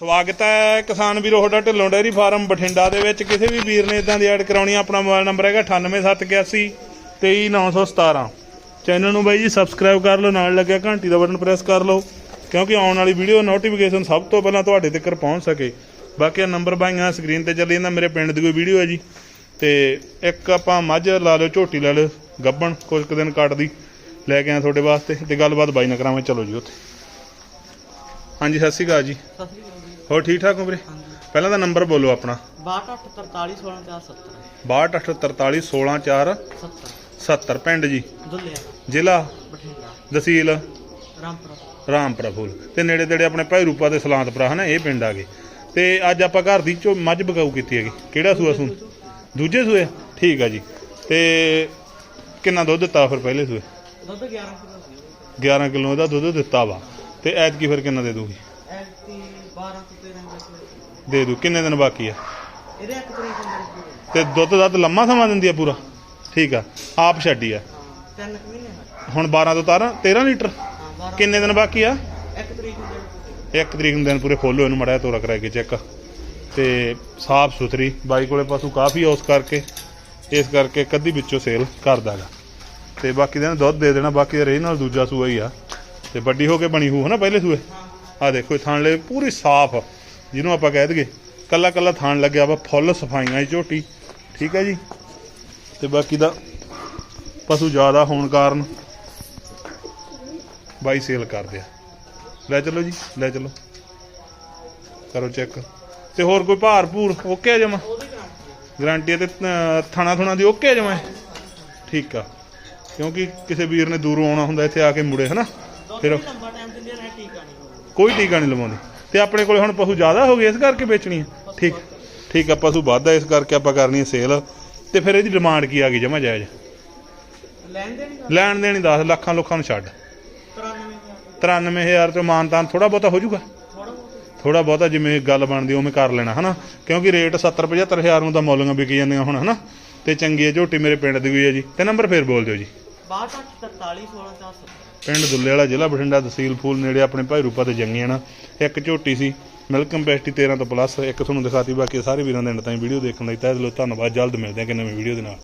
ਸਵਾਗਤ ਹੈ ਕਿਸਾਨ ਵੀਰੋ ਤੁਹਾਡਾ ਢਿੱਲੋਂ ਡੈਰੀ ਫਾਰਮ ਬਠਿੰਡਾ ਦੇ ਵਿੱਚ। ਕਿਸੇ ਵੀ ਵੀਰ ਨੇ ਇਦਾਂ ਦੀ ਐਡ ਕਰਾਉਣੀ ਆ, ਆਪਣਾ ਮੋਬਾਈਲ ਨੰਬਰ ਹੈਗਾ 98781 23917 ਚੈਨਲ ਨੂੰ ਬਾਈ ਜੀ ਸਬਸਕ੍ਰਾਈਬ ਕਰ ਲਓ ਨਾਲ ਲੱਗਿਆ ਘੰਟੀ ਦਾ ਬਟਨ ਪ੍ਰੈਸ ਕਰ ਲਓ ਕਿਉਂਕਿ ਆਉਣ ਵਾਲੀ ਵੀਡੀਓ ਨੋਟੀਫਿਕੇਸ਼ਨ ਸਭ ਤੋਂ ਪਹਿਲਾਂ ਤੁਹਾਡੇ ਤੱਕ ਪਹੁੰਚ ਸਕੇ। ਬਾਕੀ ਨੰਬਰ ਬਾਈਆਂ ਸਕਰੀਨ ਤੇ ਚੱਲੀ ਜਾਂਦਾ ਮੇਰੇ ਪਿੰਡ ਦੀ ਕੋਈ ਵੀਡੀਓ ਹੈ ਜੀ। ਤੇ ਇੱਕ ਆਪਾਂ ਮੱਝ ਲਾ ਲਿਓ ਝੋਟੀ ਲੈ ਲਿਓ ਗੱਬਣ ਕੁਝ ਕੁ ਦਿਨ ਕੱਟਦੀ ਲੈ ਕੇ ਆਇਆ ਤੁਹਾਡੇ ਵਾਸਤੇ ਤੇ ਗੱਲਬਾਤ ਬਾਈ ਨਾਲ ਕਰਾਵਾਂ ਚਲੋ ਜੀ ਉੱਥੇ। ਹਾਂਜੀ ਸਤਿ ਸ਼੍ਰੀ ਅਕਾਲ ਜੀ। ਸਤਿ ਸ੍ਰੀ ਅਕਾਲ ਜੀ। ਹੋਰ ਠੀਕ ਠਾਕ ਹੋ ਵੀਰੇ? ਹਾਂਜੀ। ਪਹਿਲਾਂ ਤਾਂ ਨੰਬਰ ਬੋਲੋ ਆਪਣਾ। 6243164070 628316 70 70 ਪਿੰਡ ਜੀ। ਦੁੱਲਿਆ। ਜ਼ਿਲ੍ਹਾ? ਬਠਿੰਡਾ। ਤਹਿਸੀਲ? ਰਾਮਪੁਰਾ। ਰਾਮਪੁਰਾ ਫੂਲ। ਤੇ ਨੇੜੇ ਤੇੜੇ ਆਪਣੇ ਭਾਈ ਰੂਪਾ ਦੇ ਸਲਾਂਤਪੁਰਾ ਹਨਾ ਇਹ ਪਿੰਡ ਆ ਗਏ। ਤੇ ਅੱਜ ਆਪਾਂ ਘਰ ਦੀ ਚੋ ਮੱਝ ਬਕਾਊ ਕੀਤੀ ਹੈਗੀ। ਕਿਹੜਾ ਸੂਆ ਸੂ ਦੂਜੇ ਸੂਏ ਠੀਕ ਆ ਜੀ। ਤੇ ਕਿੰਨਾ ਦੁੱਧ ਦਿੱਤਾ ਫਿਰ ਪਹਿਲੇ ਸੂਏ? ਦੁੱਧ 11 ਕਿਲੋ ਸੀ। 11 ਕਿਲੋ ਦਾ ਦੁੱਧ ਦਿੱਤਾ ਵਾ। ਤੇ ਐਤਕੀ ਫਿਰ ਕਿੰਨਾ ਦੇ ਦੂਗੀ? ਐਤੀ 12 ਤੋਂ 13 ਕਿਲੋ ਦੇ ਦੂ ਕਿੰਨੇ ਦਿਨ ਬਾਕੀ ਆ? ਇਹਦੇ ਇੱਕ ਤਰੀਕ ਨੂੰ ਮੇਰੇ ਤੇ ਦੁੱਧ ਦਾ ਤਾਂ ਲੰਮਾ ਸਮਾਂ ਦਿੰਦੀ ਆ ਪੂਰਾ? ਠੀਕ ਆ ਆਪ ਛੱਡੀ ਆ। ਮਹੀਨੇ ਹੁਣ 12 ਤੋਂ 13 13 ਲੀਟਰ? ਹਾਂ 12 ਕਿੰਨੇ ਦਿਨ ਬਾਕੀ ਆ? ਇੱਕ ਤਰੀਕ ਨੂੰ ਤਰੀਕ ਦਿਨ ਪੂਰੇ ਖੋਲੋ ਇਹਨੂੰ ਮੜਿਆ ਤੋਰਾ ਕਰਾ ਕੇ ਚੈੱਕ। ਤੇ ਸਾਫ਼ ਸੁਥਰੀ ਬਾਈ ਕੋਲੇ ਪਸ਼ੂ ਕਾਫੀ ਉਸ ਕਰਕੇ ਇਸ ਕਰਕੇ ਕੱਦੀ ਵਿੱਚੋਂ ਸੇਲ ਕਰਦਾਗਾ। ਤੇ ਬਾਕੀ ਦਿਨ ਦੁੱਧ ਦੇ ਦੇਣਾ ਬਾਕੀ ਦਾ ਰੇ ਨਾਲ ਦੂਜਾ ਸੂਆ ਹੀ ਆ। ਤੇ ਵੱਡੀ ਹੋ ਕੇ ਬਣੀ ਹੋਊ ਹਨਾ ਪਹਿਲੇ ਸੂਏ? ਆ ਦੇਖੋ ਇਹ ਲੈ ਪੂਰੀ ਸਾਫ਼ ਜਿਹਨੂੰ ਆਪਾਂ ਕਹਿ ਦਈਏ ਕੱਲਾ ਕੱਲਾ ਥਾਣ ਲੱਗਿਆ ਵਾ ਫੁੱਲ ਸਫਾਈਆਂ ਦੀ ਝੋਟੀ ਠੀਕ ਹੈ ਜੀ? ਤੇ ਬਾਕੀ ਦਾ ਪਸ਼ੂ ਜ਼ਿਆਦਾ ਹੋਣ ਕਾਰਨ ਬਾਈ ਸੇਲ ਕਰਦੇ ਆ ਲੈ ਚਲੋ ਜੀ ਲੈ ਚਲੋ। ਕਰੋ ਚੈੱਕ। ਤੇ ਹੋਰ ਕੋਈ ਭਾਰ ਭੂਰ ਓਕੇ ਜਮਾ? ਗਰੰਟੀ ਗਾਰੰਟੀ ਤੇ ਅਹ, ਥਣਾ ਥੁਣਾ ਦੀ ਓਕੇ ਆ ਜਮਾ ਠੀਕ ਆ। ਕਿਉਂਕਿ ਕਿਸੇ ਵੀਰ ਨੇ ਦੂਰੋਂ ਆਉਣਾ ਹੁੰਦਾ ਇੱਥੇ ਆ ਕੇ ਮੁੜੇ ਹਨਾ? ਦੁੱਧ ਫਿਰ ਵੀ ਲੰਬਾ ਟਾਈਮ ਦਿੰਦੇ ਨੇ ਟੀਕਾ ਨਹੀਂ ਹੋਊਗਾ ਕੋਈ ਟੀਕਾ ਨਹੀਂ ਲਵਾਉਂਦੇ। ਤੇ ਆਪਣੇ ਕੋਲੇ ਹੁਣ ਪਸ਼ੂ ਜ਼ਿਆਦਾ ਹੋ ਗਏ ਇਸ ਕਰਕੇ ਵੇਚਣੀ ਠੀਕ ਠੀਕ ਆ ਪਸ਼ੂ ਵੱਧ ਆ ਇਸ ਕਰਕੇ ਆਪਾਂ ਕਰਨੀ ਹੈ ਸੇਲ ਤੇ ਫਿਰ ਇਹਦੀ ਡਿਮਾਂਡ ਕੀ ਆ ਗਈ ਜਮਾ ਜਾਇਜ਼? ਲੈਣ ਦੇਣ ਲੈਣ ਦੇਣੀ 10 ਲੱਖਾਂ ਲੋਕਾਂ ਨੂੰ ਛੱਡ। 93000 93000 ਤੇ ਮਾਨਤਾਨ ਥੋੜਾ ਬਹੁਤਾ ਹੋ ਜਾਊਗਾ। ਥੋੜਾ ਬਹੁਤ। ਜਿਵੇਂ ਗੱਲ ਬਣਦੀ ਉਵੇਂ ਕਰ ਲੈਣਾ ਹਨਾ? ਕਿਉਂਕਿ ਰੇਟ 70 75000 ਨੂੰ ਤਾਂ ਮੁੱਲਾਂ ਵਿਕੀ ਜਾਂਦੀਆਂ ਹੁਣ ਹਨਾ? ਤੇ ਚੰਗੀ ਹੈ ਝੋਟੀ ਮੇਰੇ ਪਿੰਡ ਦੀ ਵੀ ਹੈ ਜੀ। ਤੇ ਨੰਬਰ ਫੇਰ ਬੋਲ ਦਿਓ ਜੀ। 6243164070 ਪਿੰਡ ਦੁੱਲੇ ਵਾਲਾ ਜ਼ਿਲ੍ਹਾ ਬਠਿੰਡਾ ਤਹਿਸੀਲ ਫੂਲ ਨੇੜੇ ਆਪਣੇ ਭਾਈ ਰੂਪਾ ਤੇ ਜੰਗੀਆਂ ਨਾ ਇੱਕ ਝੋਟੀ ਸੀ, ਮਿਲਕ ਕੰਪੈਸਟੀ 13 ਤੋਂ ਪਲੱਸ ਇੱਕ ਤੁਹਾਨੂੰ ਦਿਖਾਤੀ, ਬਾਕੀ ਸਾਰੇ ਵੀਰਾਂ ਦੇ ਐਂਡ ਤਾਈਂ ਵੀਡੀਓ ਦੇਖਣ ਲਈ ਤਹਿ ਦਿਲੋਂ ਧੰਨਵਾਦ। ਜਲਦ ਮਿਲਦੇ ਹਾਂ ਕਿ ਨਵੀਂ ਵੀਡੀਓ ਦੇ ਨਾਲ।